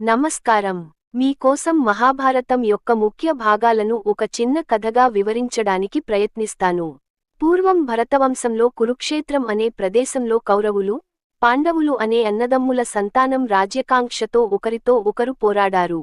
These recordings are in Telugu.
నమస్కారం. మీకోసం మహాభారతం యొక్క ముఖ్య భాగాలను ఒక చిన్న కథగా వివరించడానికి ప్రయత్నిస్తాను. పూర్వం భరతవంశంలో కురుక్షేత్రం అనే ప్రదేశంలో కౌరవులు పాండవులు అనే అన్నదమ్ముల సంతానం రాజ్యకాంక్షతో ఒకరితో ఒకరు పోరాడారు.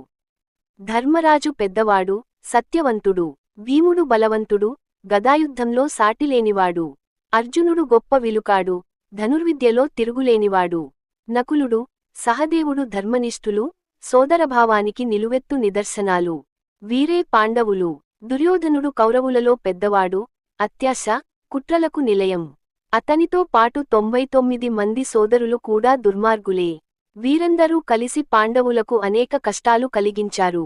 ధర్మరాజు పెద్దవాడు సత్యవంతుడు భీముడు బలవంతుడు గదాయుద్ధంలో సాటిలేనివాడు అర్జునుడు గొప్ప విలుకాడు ధనుర్విద్యలో తిరుగులేనివాడు నకులుడు సహదేవుడు ధర్మనిష్ఠులు సోదరభావానికి నిలువెత్తు నిదర్శనాలు. వీరే పాండవులు. దుర్యోధనుడు కౌరవులలో పెద్దవాడు అత్యాశ కుట్రలకు నిలయం. అతనితో పాటు తొంభై తొమ్మిది మంది సోదరులు కూడా దుర్మార్గులే. వీరందరూ కలిసి పాండవులకు అనేక కష్టాలు కలిగించారు.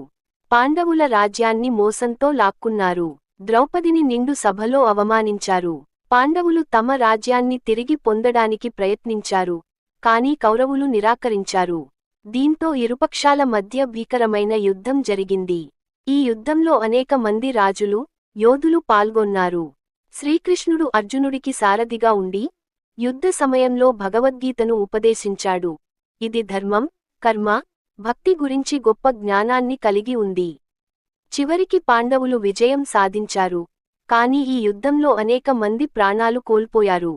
పాండవుల రాజ్యాన్ని మోసంతో లాక్కున్నారు. ద్రౌపదిని నిండు సభలో అవమానించారు. పాండవులు తమ రాజ్యాన్ని తిరిగి పొందడానికి ప్రయత్నించారు. కాని కౌరవులు నిరాకరించారు. దీంతో ఇరుపక్షాల మధ్య భీకరమైన యుద్ధం జరిగింది. ఈ యుద్ధంలో అనేక మంది రాజులు యోధులు పాల్గొన్నారు. శ్రీకృష్ణుడు అర్జునుడికి సారథిగా ఉండి యుద్ధ సమయంలో భగవద్గీతను ఉపదేశించాడు. ఇది ధర్మం కర్మ భక్తి గురించి గొప్ప జ్ఞానాన్ని కలిగి ఉంది. చివరికి పాండవులు విజయం సాధించారు. కాని ఈ యుద్ధంలో అనేక మంది ప్రాణాలు కోల్పోయారు.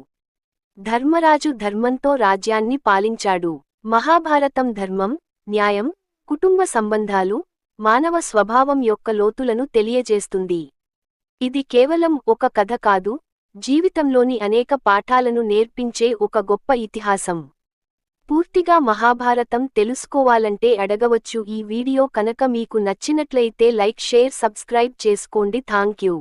ధర్మరాజు ధర్మంతో రాజ్యాన్ని పాలించాడు. మహాభారతం ధర్మం న్యాయం కుటుంబ సంబంధాలు మానవ స్వభావం యొక్క లోతులను తెలియజేస్తుంది. ఇది కేవలం ఒక కథ కాదు జీవితంలోని అనేక పాఠాలను నేర్పించే ఒక గొప్ప ఇతిహాసం. పూర్తిగా మహాభారతం తెలుసుకోవాలంటే అడగవచ్చు ఈ వీడియో కనుక మీకు నచ్చినట్లయితే లైక్ షేర్ సబ్స్క్రైబ్ చేసుకోండి. Thank you.